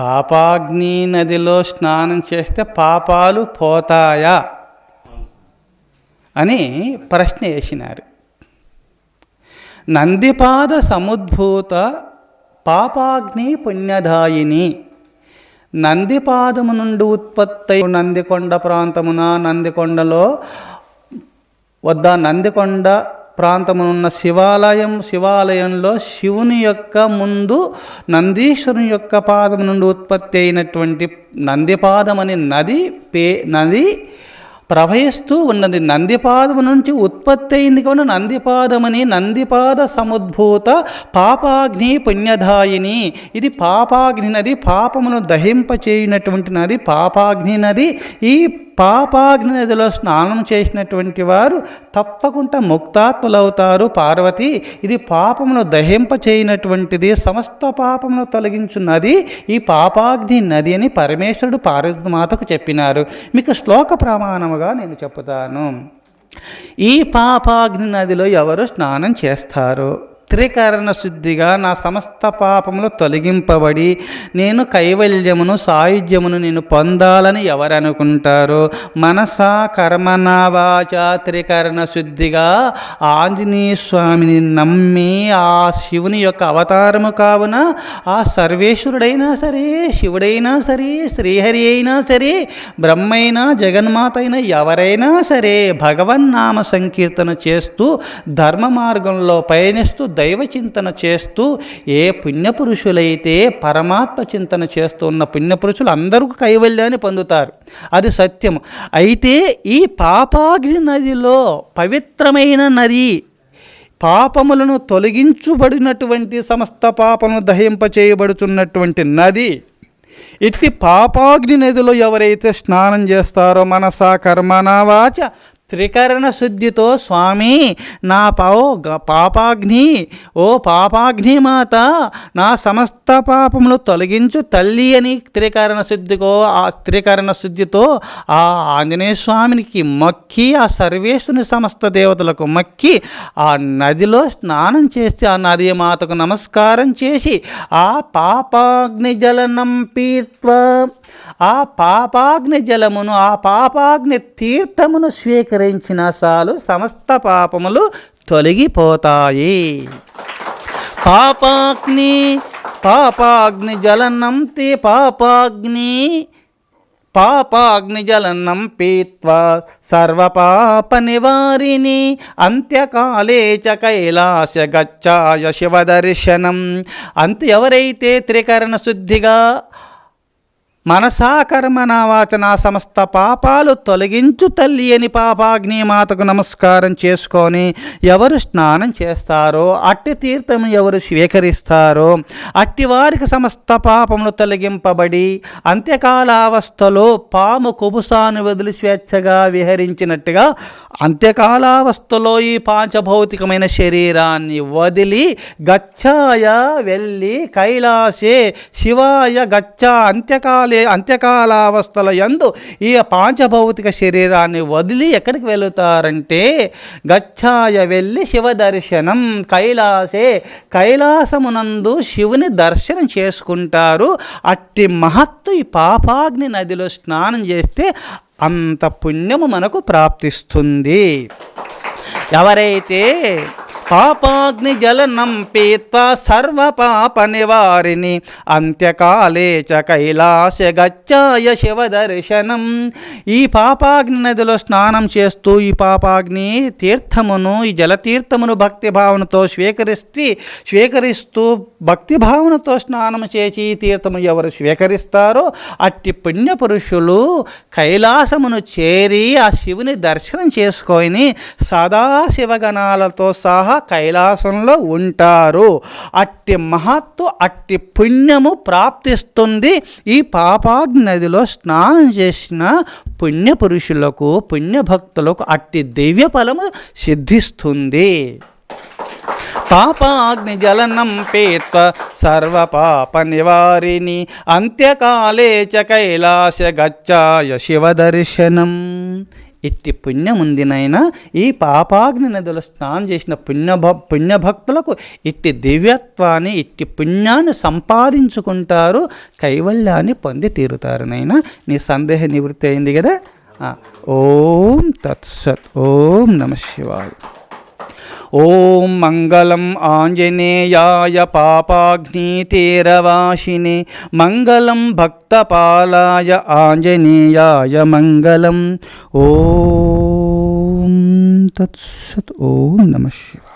పాపాగ్ని నదిలో స్నానం చేస్తే పాపాలు పోతాయా? అని ప్రశ్న వేసినారు. నందిపాద సముద్భూత పాపాగ్ని పుణ్యదాయిని. నందిపాదము నుండి ఉత్పత్తి నందికొండ ప్రాంతమున నందికొండలో వద్ద నందికొండ ప్రాంతమునున్న శివాలయం శివాలయంలో శివుని యొక్క ముందు నందీశ్వరుని యొక్క పాదం నుండి ఉత్పత్తి అయినటువంటి నందిపాదమని నది పే నది ప్రవహిస్తూ ఉన్నది. నందిపాదము నుంచి ఉత్పత్తి అయింది కాబట్టి నందిపాదమని నందిపాద సముద్భూత పాపాగ్ని పుణ్యదాయిని ఇది పాపాగ్ని నది పాపమును దహింపచేయునటువంటి నది పాపాగ్ని నది. ఈ పాపాగ్ని నదిలో స్నానం చేసినటువంటి వారు తప్పకుండా ముక్తాత్ములవుతారు. పార్వతి ఇది పాపమును దహింప చేయనటువంటిది సమస్త పాపమును తొలగించున్నది ఈ పాపాగ్ని నది అని పరమేశ్వరుడు పార్వతి మాతకు చెప్పినారు. మీకు శ్లోక ప్రమాణముగా నేను చెప్తాను ఈ పాపాగ్ని నదిలో ఎవరు స్నానం చేస్తారు? త్రికరణ శుద్ధిగా నా సమస్త పాపములు తొలగింపబడి నేను కైవల్యమును సాయుధ్యమును నేను పొందాలని ఎవరనుకుంటారో? మనస కర్మన వాచ త్రికరణ శుద్ధిగా ఆంజనేయ స్వామిని నమ్మి ఆ శివుని యొక్క అవతారము కావున ఆ సర్వేశ్వరుడైనా సరే శివుడైనా సరే శ్రీహరి అయినా సరే బ్రహ్మైనా జగన్మాత అయినా ఎవరైనా సరే భగవన్నామ సంకీర్తన చేస్తూ ధర్మ మార్గంలో పయనిస్తూ దైవ చింతన చేస్తూ ఏ పుణ్యపురుషులైతే పరమాత్మ చింతన చేస్తున్న పుణ్యపురుషులు అందరూ కైవల్యాన్ని పొందుతారు. అది సత్యం. అయితే ఈ పాపాగ్ని నదిలో పవిత్రమైన నది పాపములను తొలగించుబడినటువంటి సమస్త పాపమును దహింపచేయబడుతున్నటువంటి నది ఇట్టి పాపాగ్ని నదిలో ఎవరైతే స్నానం చేస్తారో మనస కర్మన వాచ త్రికరణ శుద్ధితో స్వామి నా పావు గ- పాపాగ్ని ఓ పాపాగ్ని మాత నా సమస్త పాపములు తొలగించు తల్లి అని త్రికరణ శుద్ధికో ఆ త్రికరణ శుద్ధితో ఆ ఆంజనేయ స్వామినికి మొక్కి ఆ సర్వేశ్వరుని సమస్త దేవతలకు మొక్కి ఆ నదిలో స్నానం చేసి ఆ నది మాతకు నమస్కారం చేసి ఆ పాపాగ్ని జలనం పీత్వ ఆ పాపాగ్ని జలమును ఆ పాపాగ్ని తీర్థమును స్వీకరించిన సాలు సమస్త పాపములు తొలగిపోతాయి. పాపాగ్ని పాపాగ్ని జలనం తే పాపాగ్ని పాపాగ్నిజలనం పీత్వా సర్వపాప నివారిణి అంత్యకాలే చ కైలాస గచ్చాయ శివదర్శనం అంత ఎవరైతే త్రికరణ శుద్ధిగా మనసాకర్మణ వాచన సమస్త పాపాలు తొలగించు తల్లి అని పాపాగ్ని మాతకు నమస్కారం చేసుకొని ఎవరు స్నానం చేస్తారో అట్టి తీర్థం ఎవరు స్వీకరిస్తారో అట్టి వారికి సమస్త పాపములు తొలగింపబడి అంత్యకాలావస్థలో పాము కుబుసాను వదిలి స్వేచ్ఛగా విహరించినట్టుగా అంత్యకాలావస్థలో ఈ పాంచభౌతికమైన శరీరాన్ని వదిలి గచ్చాయ వెళ్ళి కైలాసే శివాయ గచ్చ అంత్యకాల అంత్యకాలావస్థల యందు ఈ పాంచభౌతిక శరీరాన్ని వదిలి ఎక్కడికి వెళుతారంటే గచ్చాయ వెళ్ళి శివ దర్శనం కైలాసే. కైలాసమునందు శివుని దర్శనం చేసుకుంటారు. అట్టి మహత్తు ఈ పాపాగ్ని నదిలో స్నానం చేస్తే అంత పుణ్యము మనకు ప్రాప్తిస్తుంది. ఎవరైతే పాపాగ్ని జలనం పీత్వా సర్వ పాప నివారిణి అంత్యకాలే చ కైలాస గచ్చాయ శివ దర్శనం ఈ పాపాగ్ని నదిలో స్నానం చేస్తూ ఈ పాపాగ్ని తీర్థమును ఈ జలతీర్థమును భక్తి భావనతో స్వీకరిస్తే స్వీకరిస్తూ భక్తి భావనతో స్నానం చేసి ఈ తీర్థము ఎవరు స్వీకరిస్తారో అట్టి పుణ్య పురుషులు కైలాసమును చేరి ఆ శివుని దర్శనం చేసుకొని సదాశివగణాలతో సహా కైలాసంలో ఉంటారు. అట్టి మహత్తు అట్టి పుణ్యము ప్రాప్తిస్తుంది. ఈ పాపాగ్ని నదిలో స్నానం చేసిన పుణ్య పురుషులకు పుణ్యభక్తులకు అట్టి దివ్య ఫలము సిద్ధిస్తుంది. పాపాగ్ని జలనం పేత్వ సర్వ పాప నివారిణి. అంత్యకాలే చ కైలాస గచ్చాయ శివ దర్శనం. ఇట్టి పుణ్యముందినైనా ఈ పాపాగ్ని నదిలో స్నానం చేసిన పుణ్యభ పుణ్యభక్తులకు ఇట్టి దివ్యత్వాన్ని ఇట్టి పుణ్యాన్ని సంపాదించుకుంటారు కైవల్యాన్ని పొంది తీరుతారునైనా. నీ సందేహ నివృత్తి అయింది కదా? ఓం తత్సత్ ఓం నమ శివాయ. ॐ मङ्गलम् आञ्जनेयाय पापाग्नितेरवासिने मङ्गलं भक्तपालाय आञ्जनेयाय मङ्गलम्। ॐ तत्सत् ॐ नमः शिवाय।